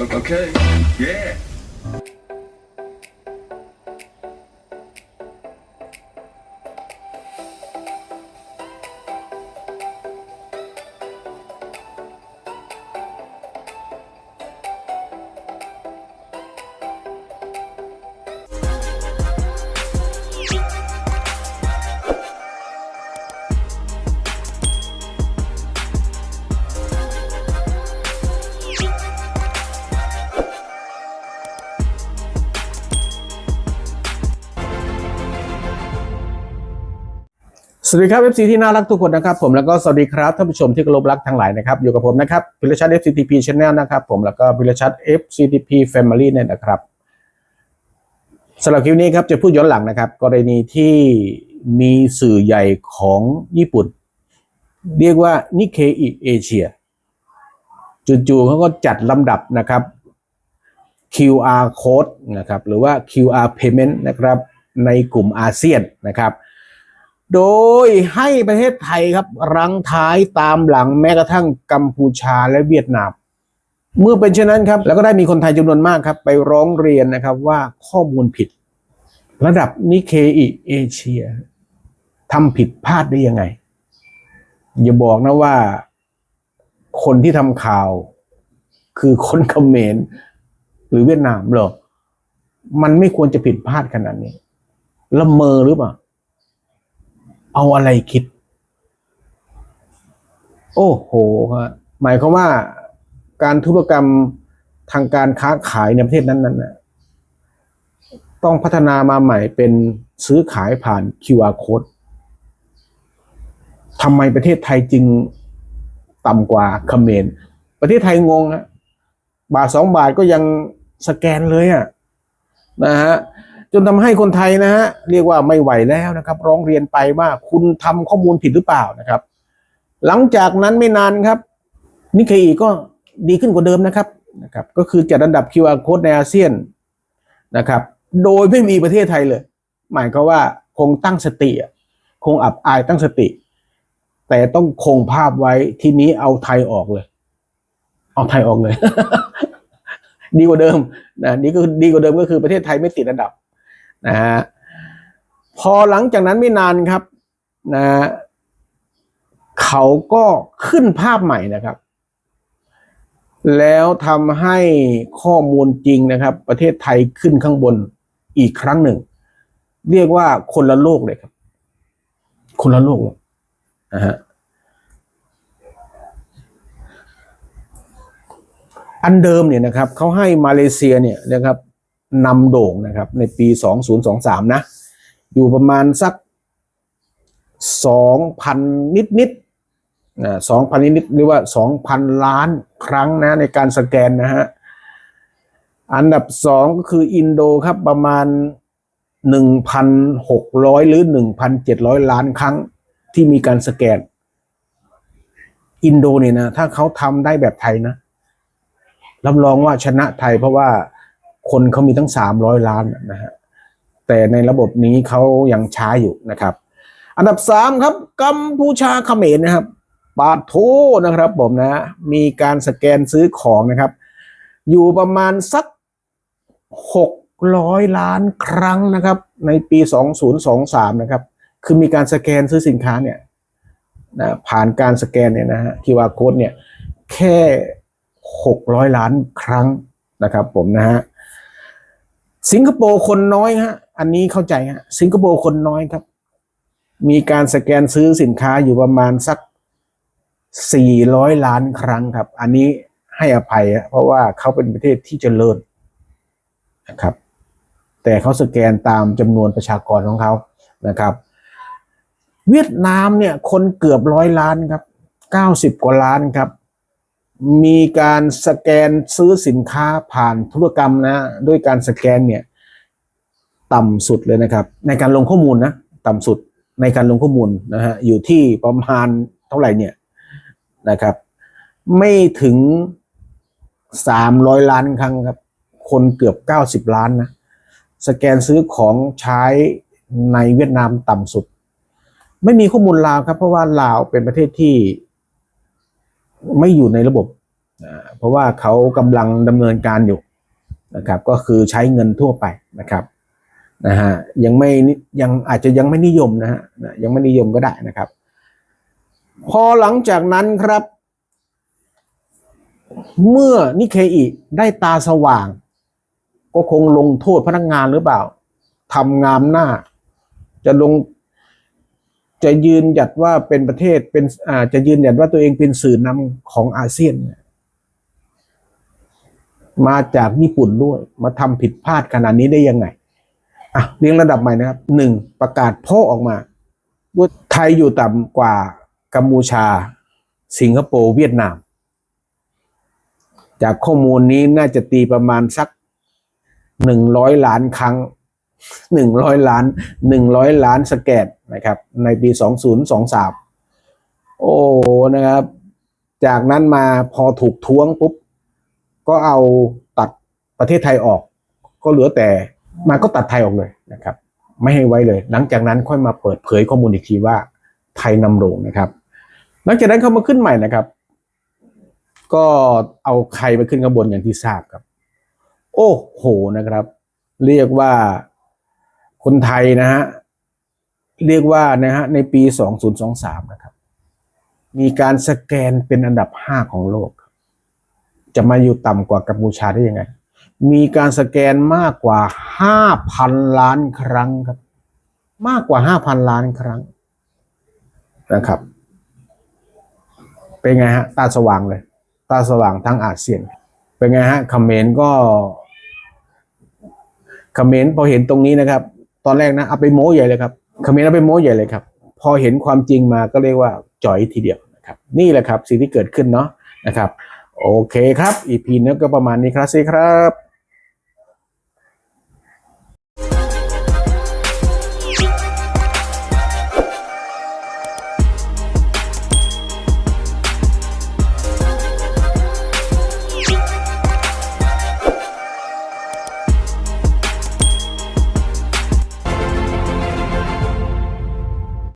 Okay. Yeah. สวัสดีครับ FC ที่น่ารักทุกคนนะครับผมแล้วก็สวัสดีครับท่านผู้ชมที่เคารพรักทั้งหลายนะครับอยู่กับผมนะครับพิรชัด FCTP Channel นะครับผมแล้วก็พิรชัด FCTP Family เนี่ยนะครับสำหรับคลิปนี้ครับจะพูดย้อนหลังนะครับกรณีที่มีสื่อใหญ่ของญี่ปุ่น เรียกว่านิเคอิเอเชียจู่ๆเขาก็จัดลำดับนะครับ QR code นะครับหรือว่า QR payment นะครับในกลุ่มอาเซียนนะครับ โดยให้ประเทศไทยครับ รังท้ายตามหลังแม้กระทั่งกัมพูชาและเวียดนาม เมื่อเป็นเช่นนั้นครับ แล้วก็ได้มีคนไทยจำนวนมากครับ ไปร้องเรียนนะครับว่าข้อมูลผิด ระดับนิเคอิเอเชียทำผิดพลาดได้ยังไง อย่าบอกนะว่าคนที่ทำข่าว คือคนเขมรหรือเวียดนามหรอมันไม่ควรจะผิดพลาดขนาดนี้ละเมอหรือเปล่า เอาอะไรคิด โอ้โหฮะหมายความว่าการธุรกรรมทางการค้าขายในประเทศนั้นๆนะต้องพัฒนามาใหม่เป็นซื้อขายผ่าน QR code ทำไมประเทศไทยจึงต่ำกว่าเขมรประเทศไทยงงฮะบาทสองบาทก็ยังสแกนเลยอะนะฮะ จนทำให้คนไทยนะฮะเรียกว่าไม่ไหวแล้วนะครับ ร้องเรียนไปว่าคุณทำข้อมูลผิดหรือเปล่านะครับ หลังจากนั้นไม่นานครับนิเคอีก็ดีขึ้นกว่าเดิมนะครับนะครับ ก็คือจัดอันดับ QR code ในอาเซียนนะครับ โดยไม่มีประเทศไทยเลย หมายก็ว่าคงตั้งสติคงอับอายตั้งสติ แต่ต้องคงภาพไว้ทีนี้เอาไทยออกเลย เอาไทยออกเลย ดีกว่าเดิมนะนี่ก็ดีกว่าเดิมก็คือประเทศไทยไม่ติดอันดับ นะฮะพอหลังจากนั้นไม่นานครับนะเขาก็ขึ้นภาพใหม่นะครับ แล้วทำให้ข้อมูลจริงนะครับ ประเทศไทยขึ้นข้างบนอีกครั้งหนึ่ง เรียกว่าคนละโลกเลยครับ คนละโลกเลยนะฮะอันเดิมเนี่ยนะครับเขาให้มาเลเซียเนี่ยนะครับ นำโด่งนะครับ ในปี 2023 นะ อยู่ประมาณสัก 2,000 นิดนิดๆนะ2,000 นิดนิดๆหรือว่า 2,000 ล้านครั้งนะ ในการสแกนนะฮะ อันดับสองก็คืออินโดครับประมาณ 1,600 หรือ 1,700 ล้านครั้งที่มีการสแกน อินโดเนี่ยนะ ถ้าเขาทำได้แบบไทยนะรับรองว่าชนะไทยเพราะว่า คนเขามีทั้งสามร้อยล้านนะฮะแต่ในระบบนี้เขายังช้าอยู่นะครับ อันดับสามครับกัมพูชาเขมรนะครับปาโทนะครับผมนะ มีการสแกนซื้อของนะครับ อยู่ประมาณสักหกร้อยล้านครั้งนะครับ ในปีสองศูนย์สองสามนะครับ คือมีการสแกนซื้อสินค้าเนี่ยนะผ่านการสแกนเนี่ยนะฮะ QR code เนี่ย แค่หกร้อยล้านครั้งนะครับผมนะฮะ สิงคโปร์คนน้อยฮะ อันนี้เข้าใจฮะ สิงคโปร์คนน้อยครับ มีการสแกนซื้อสินค้าอยู่ประมาณสัก400ล้านครั้งครับ อันนี้ให้อภัยฮะเพราะว่าเขาเป็นประเทศที่เจริญนะครับ แต่เขาสแกนตามจำนวนประชากรของเขานะครับ เวียดนามเนี่ยคนเกือบร้อยล้านครับ90กว่าล้านครับ มีการสแกนซื้อสินค้าผ่านธุรกรรมนะ ด้วยการสแกนเนี่ยต่ำสุดเลยนะครับ ในการลงข้อมูลนะต่ำสุดในการลงข้อมูลนะฮะอยู่ที่ประมาณเท่าไหร่เนี่ยนะครับ ไม่ถึงสามร้อยล้านครั้งครับ คนเกือบเก้าสิบล้านนะสแกนซื้อของใช้ในเวียดนามต่ำสุด ไม่มีข้อมูลลาวครับ เพราะว่าลาวเป็นประเทศที่ ไม่อยู่ในระบบอ่าเพราะว่าเขากำลังดำเนินการอยู่นะครับก็คือใช้เงินทั่วไปนะครับนะฮะยังไม่นิยังอาจจะยังไม่นิยมนะฮะนะยังไม่นิยมก็ได้นะครับ พอหลังจากนั้นครับ เมื่อนิเคอิได้ตาสว่าง ก็คงลงโทษพนักงานหรือเปล่าทำงามหน้า จะลง จะยืนหยัดว่าเป็นประเทศเป็นอ่าจะยืนหยัดว่าตัวเองเป็นสื่อนำของอาเซียน มาจากญี่ปุ่นด้วย มาทำผิดพลาดขนาดนี้ได้ยังไงอะเรียงระดับใหม่นะครับหนึ่งประกาศโพ่อออกมาว่าไทยอยู่ต่ำกว่ากัมพูชา สิงคโปร์เวียดนาม จากข้อมูลนี้น่าจะตีประมาณสักหนึ่งร้อยล้านครั้งหนึ่งร้อยล้านหนึ่งร้อยล้านสแกต นะครับ ในปีสองศูนย์สองสามโอ้นะครับ จากนั้นมาพอถูกท้วงปุ๊บ ก็เอาตัดประเทศไทยออก ก็เหลือแต่มาก็ตัดไทยออกเลยนะครับ ไม่ให้ไว้เลย หลังจากนั้นค่อยมาเปิดเผยข้อมูลอีกทีว่าไทยนำโรงนะครับ หลังจากนั้นเขามาขึ้นใหม่นะครับ ก็เอาใครมาขึ้นข้างบนอย่างที่ทราบครับ โอ้โหนะครับ เรียกว่าคนไทยนะฮะ เรียกว่านะฮะในปี 2023 นะครับ มีการสแกนเป็นอันดับ 5 ของโลก จะมาอยู่ต่ำกว่ากัมพูชาได้ยังไง มีการสแกนมากกว่า 5,000 ล้านครั้งครับ มากกว่า 5,000 ล้านครั้งนะครับ เป็นไงฮะ ตาสว่างเลย ตาสว่างทั้งอาเซียน เป็นไงฮะคอมเมนต์ก็คอมเมนต์พอเห็นตรงนี้นะครับ ตอนแรกนะเอาไปโม้ใหญ่เลยครับ เขมรเอาไปโม้ใหญ่เลยครับ พอเห็นความจริงมาก็เรียกว่าจ่อยทีเดียวนะครับ นี่แหละครับสิ่งที่เกิดขึ้นเนาะนะครับ โอเคครับอีพีนี้ก็ประมาณนี้ครับสิครับ